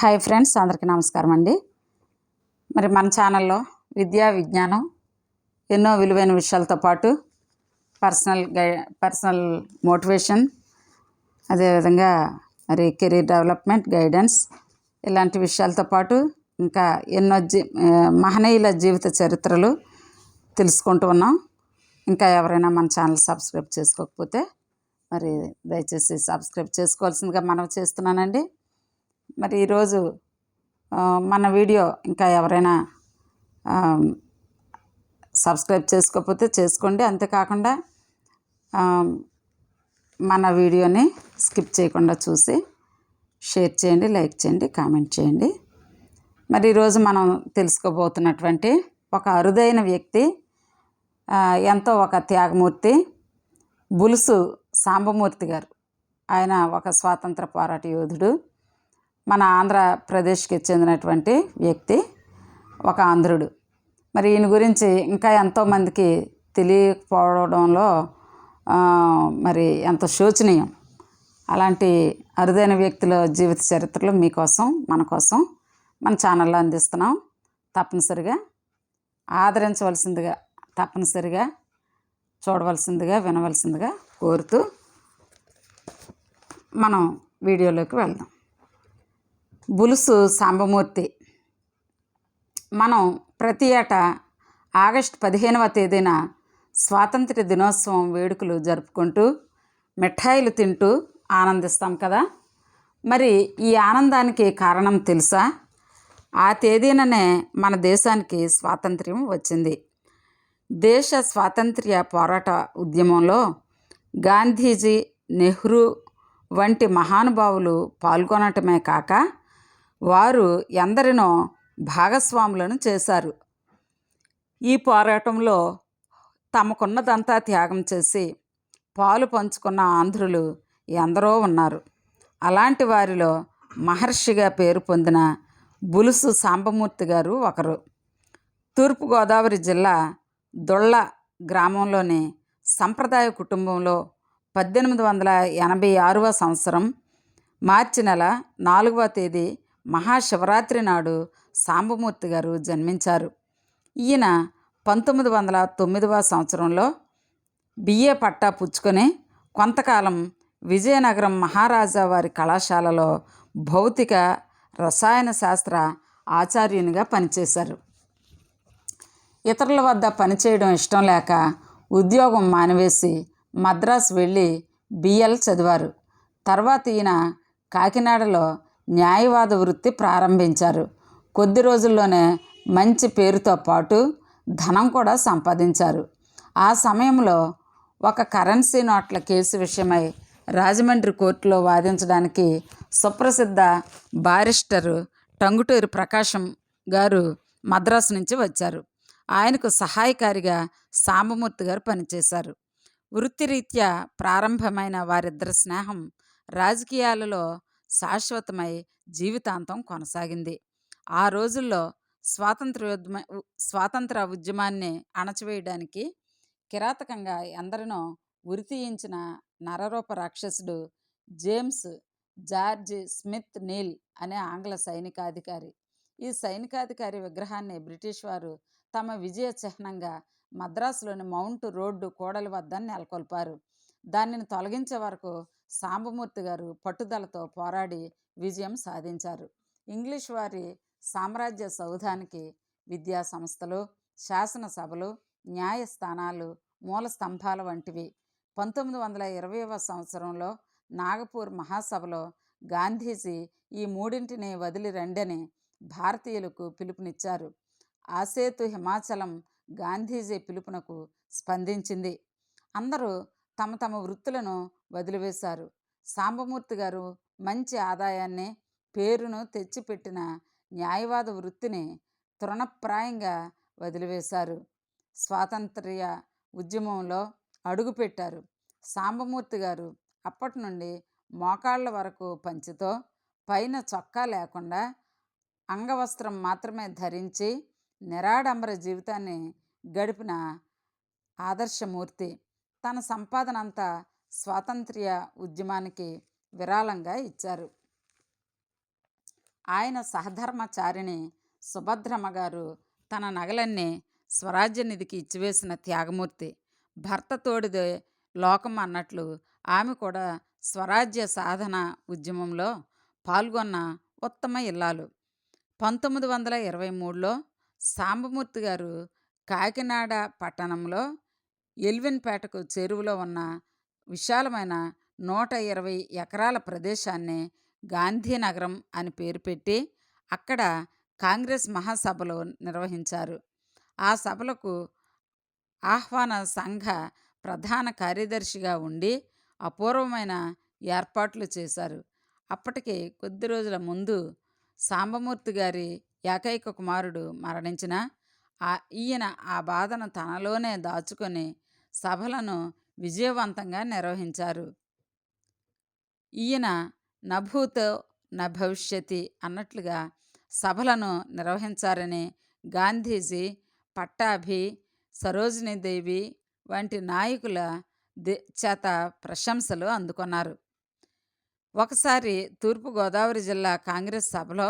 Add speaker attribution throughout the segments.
Speaker 1: Hi friends అందరికీ నమస్కారం అండి. మరి మన ఛానల్లో విద్యా విజ్ఞానం ఎన్నో విలువైన విషయాలతో పాటు పర్సనల్ గై పర్సనల్ మోటివేషన్ అదేవిధంగా మరి కెరీర్ డెవలప్మెంట్ గైడెన్స్ ఇలాంటి విషయాలతో పాటు ఇంకా ఎన్నో జీ మహనీయుల జీవిత చరిత్రలు తెలుసుకుంటూ ఉన్నాం. ఇంకా ఎవరైనా మన ఛానల్ సబ్స్క్రైబ్ చేసుకోకపోతే మరి దయచేసి సబ్స్క్రైబ్ చేసుకోవాల్సిందిగా మనం చేస్తున్నానండి. మరి ఈరోజు మన వీడియో ఇంకా ఎవరైనా సబ్స్క్రైబ్ చేసుకోకపోతే చేసుకోండి. అంతేకాకుండా మన వీడియోని స్కిప్ చేయకుండా చూసి షేర్ చేయండి లైక్ చేయండి కామెంట్ చేయండి. మరి ఈరోజు మనం తెలుసుకోబోతున్నటువంటి ఒక అరుదైన వ్యక్తి ఎంతో ఒక త్యాగమూర్తి బులుసు సాంబమూర్తి గారు. ఆయన ఒక స్వాతంత్ర పోరాట యోధుడు. మన ఆంధ్రప్రదేశ్కి చెందినటువంటి వ్యక్తి ఒక ఆంధ్రుడు. మరి ఈయన గురించి ఇంకా ఎంతోమందికి తెలియకపోవడంలో మరి ఎంతో శోచనీయం. అలాంటి అరుదైన వ్యక్తుల జీవిత చరిత్రలు మీకోసం మన కోసం మన ఛానల్లో అందిస్తున్నాం. తప్పనిసరిగా ఆదరించవలసిందిగా తప్పనిసరిగా చూడవలసిందిగా వినవలసిందిగా కోరుతూ మనం వీడియోలోకి వెళ్దాం. బులుసు సాంబమూర్తి. మనం ప్రతి ఏటా ఆగస్టు పదిహేనవ తేదీన స్వాతంత్ర దినోత్సవం వేడుకలు జరుపుకుంటూ మిఠాయిలు తింటూ ఆనందిస్తాం కదా? మరి ఈ ఆనందానికి కారణం తెలుసా? ఆ తేదీననే మన దేశానికి స్వాతంత్ర్యం వచ్చింది. దేశ స్వాతంత్ర్య పోరాట ఉద్యమంలో గాంధీజీ నెహ్రూ వంటి మహానుభావులు పాల్గొనటమే కాక వారు ఎందరినో భాగస్వాములను చేశారు. ఈ పోరాటంలో తమకున్నదంతా త్యాగం చేసి పాలు పంచుకున్న ఆంధ్రులు ఎందరో ఉన్నారు. అలాంటి వారిలో మహర్షిగా పేరు పొందిన బులుసు సాంబమూర్తి గారు ఒకరు. తూర్పుగోదావరి జిల్లా దొళ్ళ గ్రామంలోని సంప్రదాయ కుటుంబంలో పద్దెనిమిది వందల ఎనభై ఆరవ సంవత్సరం మార్చి నెల నాలుగవ తేదీ మహాశివరాత్రి నాడు సాంబమూర్తి గారు జన్మించారు. ఈయన పంతొమ్మిది వందల తొమ్మిదవ సంవత్సరంలో బిఏ పట్టా పుచ్చుకొని కొంతకాలం విజయనగరం మహారాజా వారి కళాశాలలో భౌతిక రసాయన శాస్త్ర ఆచార్యునిగా పనిచేశారు. ఇతరుల వద్ద పనిచేయడం ఇష్టం లేక ఉద్యోగం మానివేసి మద్రాసు వెళ్ళి బిఎల్ చదివారు. తర్వాత ఈయన కాకినాడలో న్యాయవాద వృత్తి ప్రారంభించారు. కొద్ది రోజుల్లోనే మంచి పేరుతో పాటు ధనం కూడా సంపాదించారు. ఆ సమయంలో ఒక కరెన్సీ నోట్ల కేసు విషయమై రాజమండ్రి కోర్టులో వాదించడానికి సుప్రసిద్ధ బారిస్టరు టంగుటూరి ప్రకాశం గారు మద్రాసు నుంచి వచ్చారు. ఆయనకు సహాయకారిగా సాంబమూర్తి గారు పనిచేశారు. వృత్తిరీత్యా ప్రారంభమైన వారిద్దరి స్నేహం రాజకీయాలలో శాశ్వతమై జీవితాంతం కొనసాగింది. ఆ రోజుల్లో స్వాతంత్ర్యోద్యమ స్వాతంత్ర ఉద్యమాన్ని అణచివేయడానికి కిరాతకంగా ఎందరినో ఉరితీయించిన నరరూప రాక్షసుడు జేమ్స్ జార్జ్ స్మిత్ నీల్ అనే ఆంగ్ల సైనికాధికారి. ఈ సైనికాధికారి విగ్రహాన్ని బ్రిటిష్ వారు తమ విజయ చిహ్నంగా మద్రాసులోని మౌంట్ రోడ్డు కూడలి వద్ద నెలకొల్పారు. దానిని తొలగించే వరకు సాంబమూర్తి గారు పట్టుదలతో పోరాడి విజయం సాధించారు. ఇంగ్లీష్ వారి సామ్రాజ్య సౌధానికి విద్యా సంస్థలు శాసనసభలు న్యాయస్థానాలు మూల స్తంభాల వంటివి. పంతొమ్మిది వందల ఇరవైవ సంవత్సరంలో నాగపూర్ మహాసభలో గాంధీజీ ఈ మూడింటిని వదిలి రండని భారతీయులకు పిలుపునిచ్చారు. ఆసేతు హిమాచలం గాంధీజీ పిలుపునకు స్పందించింది. అందరూ తమ తమ వృత్తులను వదిలివేశారు. సాంబమూర్తి గారు మంచి ఆదాయాన్ని పేరును తెచ్చిపెట్టిన న్యాయవాద వృత్తిని తృణప్రాయంగా వదిలివేశారు. స్వాతంత్ర్య ఉద్యమంలో అడుగుపెట్టారు. సాంబమూర్తి గారు అప్పటి నుండి మోకాళ్ళ వరకు పంచితో పైన చొక్కా లేకుండా అంగవస్త్రం మాత్రమే ధరించి నిరాడంబర జీవితాన్ని గడిపిన ఆదర్శమూర్తి. తన సంపాదన అంతా స్వాతంత్ర్య ఉద్యమానికి విరాళంగా ఇచ్చారు. ఆయన సహధర్మచారిణి సుభద్రమ్మ గారు తన నగలన్నీ స్వరాజ్య నిధికి ఇచ్చివేసిన త్యాగమూర్తి. భర్త తోడిదే లోకం అన్నట్లు ఆమె కూడా స్వరాజ్య సాధన ఉద్యమంలో పాల్గొన్న ఉత్తమ ఇల్లాలు. పంతొమ్మిది వందల ఇరవై మూడులో సాంబమూర్తి గారు కాకినాడ పట్టణంలో ఎల్విన్పేటకు చేరువలో ఉన్న విశాలమైన నూట ఇరవై ఎకరాల ప్రదేశాన్ని గాంధీనగరం అని పేరు పెట్టి అక్కడ కాంగ్రెస్ మహాసభలు నిర్వహించారు. ఆ సభలకు ఆహ్వాన సంఘ ప్రధాన కార్యదర్శిగా ఉండి అపూర్వమైన ఏర్పాట్లు చేశారు. అప్పటికి కొద్ది రోజుల ముందు సాంబమూర్తి గారి ఏకైక కుమారుడు మరణించిన ఆ ఈయన ఆ బాధను తనలోనే దాచుకొని సభలను విజయవంతంగా నిర్వహించారు. ఈయన నభూతో న భవిష్యతి అన్నట్లుగా సభలను నిర్వహించారని గాంధీజీ పట్టాభి సరోజినీదేవి వంటి నాయకుల చేత ప్రశంసలు అందుకున్నారు. ఒకసారి తూర్పుగోదావరి జిల్లా కాంగ్రెస్ సభలో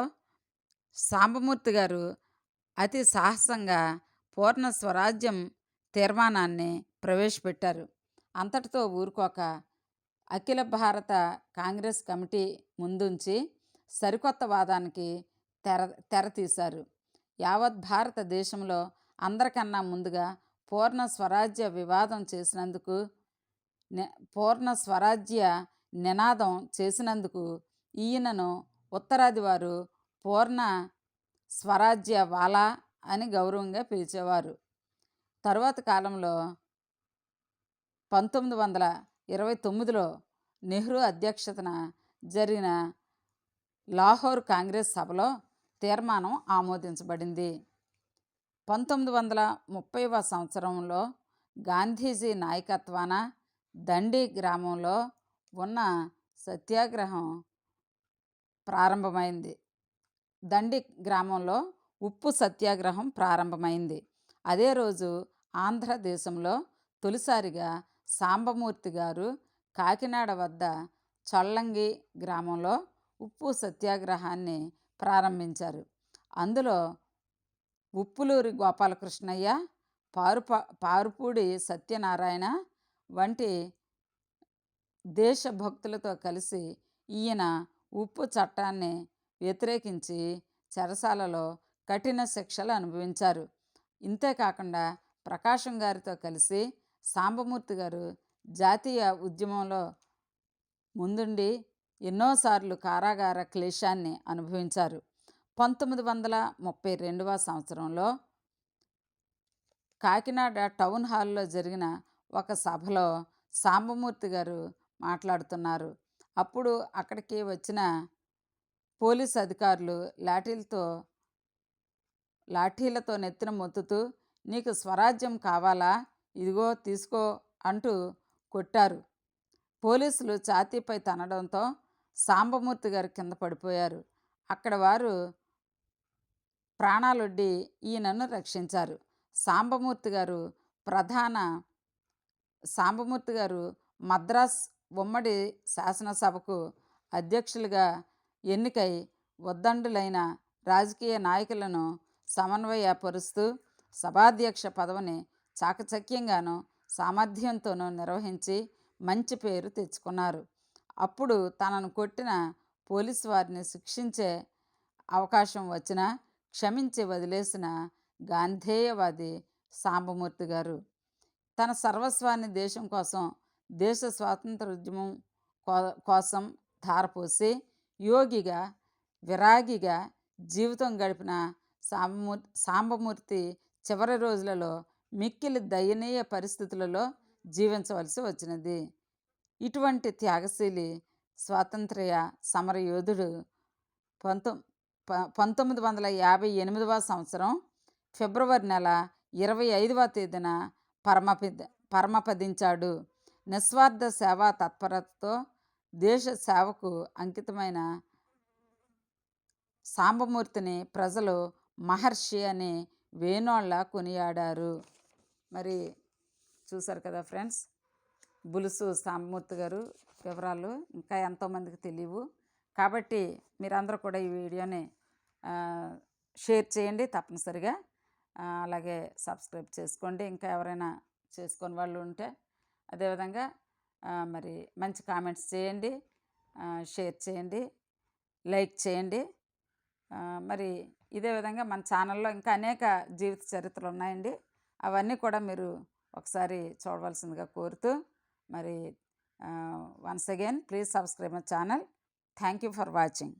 Speaker 1: సాంబమూర్తి గారు అతి సాహసంగా పూర్ణ స్వరాజ్యం తీర్మానాన్ని ప్రవేశపెట్టారు. అంతటితో ఊరుకోక అఖిల భారత కాంగ్రెస్ కమిటీ ముందుంచి సరికొత్త వాదానికి తెర తెరతీశారు యావత్ భారతదేశంలో అందరికన్నా ముందుగా పూర్ణ స్వరాజ్య వివాదం చేసినందుకు పూర్ణ స్వరాజ్య నినాదం చేసినందుకు ఈయనను ఉత్తరాది వారు పూర్ణ స్వరాజ్య వాలా అని గౌరవంగా పిలిచేవారు. తరువాత కాలంలో పంతొమ్మిది వందల ఇరవై తొమ్మిదిలో నెహ్రూ అధ్యక్షతన జరిగిన లాహోర్ కాంగ్రెస్ సభలో తీర్మానం ఆమోదించబడింది. పంతొమ్మిది వందల ముప్పైవ సంవత్సరంలో గాంధీజీ నాయకత్వాన దండి గ్రామంలో ఉన్న సత్యాగ్రహం ప్రారంభమైంది. దండి గ్రామంలో ఉప్పు సత్యాగ్రహం ప్రారంభమైంది. అదే రోజు ఆంధ్రదేశంలో తొలిసారిగా సాంబమూర్తి గారు కాకినాడ వద్ద చొల్లంగి గ్రామంలో ఉప్పు సత్యాగ్రహాన్ని ప్రారంభించారు. అందులో ఉప్పులూరి గోపాలకృష్ణయ్య పారుప పారుపూడి సత్యనారాయణ వంటి దేశభక్తులతో కలిసి ఈయన ఉప్పు చట్టాన్ని వ్యతిరేకించి చెరసాలలో కఠిన శిక్షలు అనుభవించారు. ఇంతేకాకుండా ప్రకాశం గారితో కలిసి సాంబమూర్తి గారు జాతీయ ఉద్యమంలో ముందుండి ఎన్నోసార్లు కారాగార క్లేశాన్ని అనుభవించారు. పంతొమ్మిది వందల ముప్పై రెండవ సంవత్సరంలో కాకినాడ టౌన్ హాల్లో జరిగిన ఒక సభలో సాంబమూర్తి గారు మాట్లాడుతున్నారు. అప్పుడు అక్కడికి వచ్చిన పోలీస్ అధికారులు లాఠీలతో లాఠీలతో నెత్తిన మొత్తుతూ నీకు స్వరాజ్యం కావాలా? ఇదిగో తీసుకో అంటూ కొట్టారు. పోలీసులు ఛాతీపై తనడంతో సాంబమూర్తి గారు కింద పడిపోయారు. అక్కడ వారు ప్రాణాలొడ్డి ఈయనను రక్షించారు. సాంబమూర్తి గారు ప్రధాన సాంబమూర్తి గారు మద్రాస్ ఉమ్మడి శాసనసభకు అధ్యక్షులుగా ఎన్నికై ఉద్దండులైన రాజకీయ నాయకులను సమన్వయపరుస్తూ సభాధ్యక్ష పదవిని చాకచక్యంగాను సామర్థ్యంతోనూ నిర్వహించి మంచి పేరు తెచ్చుకున్నారు. అప్పుడు తనను కొట్టిన పోలీసు వారిని శిక్షించే అవకాశం వచ్చినా క్షమించి వదిలేసిన గాంధేయవాది సాంబమూర్తి గారు తన సర్వస్వాన్ని దేశం కోసం దేశ స్వాతంత్ర ఉద్యమం కో- కోసం ధారపోసి యోగిగా విరాగిగా జీవితం గడిపిన సాంబమూర్తి సాంబమూర్తి చివరి రోజులలో మిక్కిలి దయనీయ పరిస్థితులలో జీవించవలసి వచ్చినది. ఇటువంటి త్యాగశీలి స్వాతంత్ర్య సమరయోధుడు పంతొ ప- పంతొమ్మిది వందల యాభై ఎనిమిదవ సంవత్సరం ఫిబ్రవరి నెల ఇరవై ఐదవ తేదీన పరమపి పరమపదించాడు. నిస్వార్థ సేవా తత్పరతతో దేశ సేవకు అంకితమైన సాంబమూర్తిని ప్రజలు మహర్షి అని వేణోళ్ళ కొనియాడారు. మరి చూసారు కదా ఫ్రెండ్స్? బులుసు సాంబమూర్తి గారు వివరాలు ఇంకా ఎంతోమందికి తెలియవు. కాబట్టి మీరందరూ కూడా ఈ వీడియోని షేర్ చేయండి తప్పనిసరిగా. అలాగే సబ్స్క్రైబ్ చేసుకోండి. ఇంకా ఎవరైనా చేసుకొని వాళ్ళు ఉంటే అదేవిధంగా మరి మంచి కామెంట్స్ చేయండి షేర్ చేయండి లైక్ చేయండి. మరి ఇదే విధంగా మన ఛానల్లో ఇంకా అనేక జీవిత చరిత్రలు ఉన్నాయండి. అవన్నీ కూడా మీరు ఒకసారి చూడవలసిందిగా కోరుతూ మరి once again please subscribe my channel thank you for watching